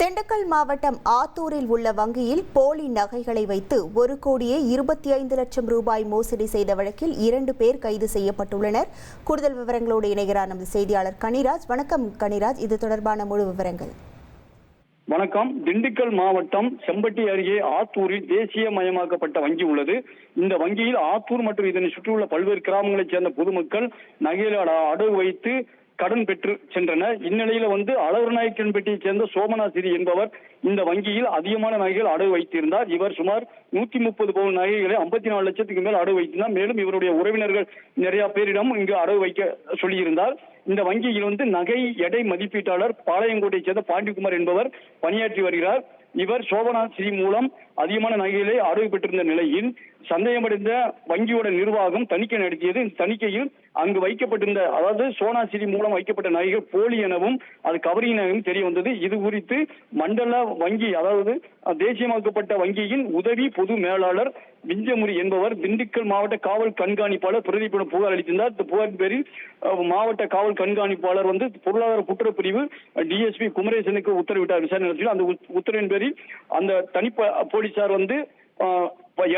திண்டுக்கல் மாவட்டம் ஆத்தூரில் உள்ள வங்கியில் போலி நகைகளை வைத்து ஒரு கோடியே இருபத்தி ஐந்து லட்சம் ரூபாய் மோசடி செய்த வழக்கில் இரண்டு பேர் கைது செய்யப்பட்டுள்ளனர். கூடுதல் விவரங்களோடு இணைகிறார் நமது செய்தியாளர் கனிராஜ். வணக்கம் கனிராஜ். இது தொடர்பான முழு விவரங்கள். வணக்கம். திண்டுக்கல் மாவட்டம் செம்பட்டி அருகே ஆத்தூரில் தேசியமயமாக்கப்பட்ட வங்கி உள்ளது. இந்த வங்கியில் ஆத்தூர் மற்றும் இதனை சுற்றியுள்ள பல்வேறு கிராமங்களைச் சேர்ந்த பொதுமக்கள் நகையில் அடகு வைத்து கடன் பெற்று சென்றன. இந்நிலையில வந்து அழகுநாயக்கன்பட்டியைச் சேர்ந்த சோமநாசிரி என்பவர் இந்த வங்கியில் அதிகமான நகைகள் அடகு வைத்திருந்தார். இவர் சுமார் நூத்தி முப்பது பவுன் நகைகளை ஐம்பத்தி நாலு லட்சத்துக்கு மேல் அடகு வைத்திருந்தார். மேலும் இவருடைய உறவினர்கள் நிறைய பேரிடம் இங்கு அடகு வைக்க சொல்லியிருந்தார். இந்த வங்கியில் வந்து நகை எடை மதிப்பீட்டாளர் பாளையங்கோட்டையைச் சேர்ந்த பாண்டிகுமார் என்பவர் பணியாற்றி வருகிறார். இவர் சோபனா ஸ்ரீ மூலம் அதிகமான நகைகளை அடகு பெற்றிருந்த நிலையில் சந்தேகமடைந்த வங்கியோட நிர்வாகம் தணிக்கை நடத்தியது. இந்த தணிக்கையில் அங்கு வைக்கப்பட்டிருந்த அதாவது சோனா ஸ்ரீ மூலம் வைக்கப்பட்ட நகைகள் போலி எனவும் அது கவரிங் எனவும் தெரிய வந்தது. இது குறித்து மண்டல வங்கி அதாவது தேசியமாக்கப்பட்ட வங்கியின் உதவி பொது மேலாளர் விஞ்சமுரி என்பவர் திண்டுக்கல் மாவட்ட காவல் கண்காணிப்பாளர் பிரதீபிடம் புகார் அளித்திருந்தார். இந்த புகாரின் பேரில் மாவட்ட காவல் கண்காணிப்பாளர் வந்து பொருளாதார குற்றப்பிரிவு டிஎஸ்பி குமரேசனுக்கு உத்தரவிட்டார். விசாரணை நடத்தினார். அந்த உத்தரவின் பேரில் அந்த தனிப்ப போலீசார் வந்து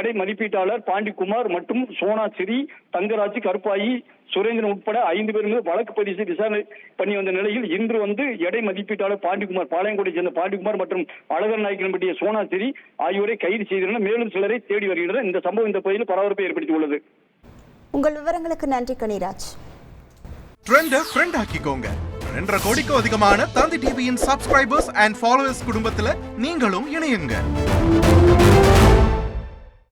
எடை மதிப்பீட்டாளர் பாண்டிக்குமார் மற்றும் சோனா சிறி தங்கராஜ் கருப்பாயி சுரேந்திரன் உட்பட ஐந்து பேர் மீது வழக்கு பதிவு செய்து விசாரணை பண்ணி வந்த நிலையில் இன்று வந்து எடை மதிப்பீட்டாளர் பாண்டிக்குமார் பாளையங்கோட்டை சேர்ந்த பாண்டிக்குமார் மற்றும் அழகர் நாயக்கன்பட்டிய சோனா சிறி ஆகியோரை கைது செய்துள்ளனர். மேலும் சிலரை தேடி வருகின்றனர். இந்த சம்பவம் இந்த பகுதியில் பரபரப்பை ஏற்படுத்தியுள்ளது. உங்கள் விவரங்களுக்கு நன்றி கனிராஜ். ட்ரெண்ட ஃப்ரெண்ட் ஆக்கிக்கோங்க. ரெண்டரை கோடிக்கும் அதிகமான தந்தி டிவியின் சப்ஸ்கிரைபர்ஸ் அண்ட் ஃபாலோவர்ஸ் குடும்பத்துல நீங்களும் இணையுங்க.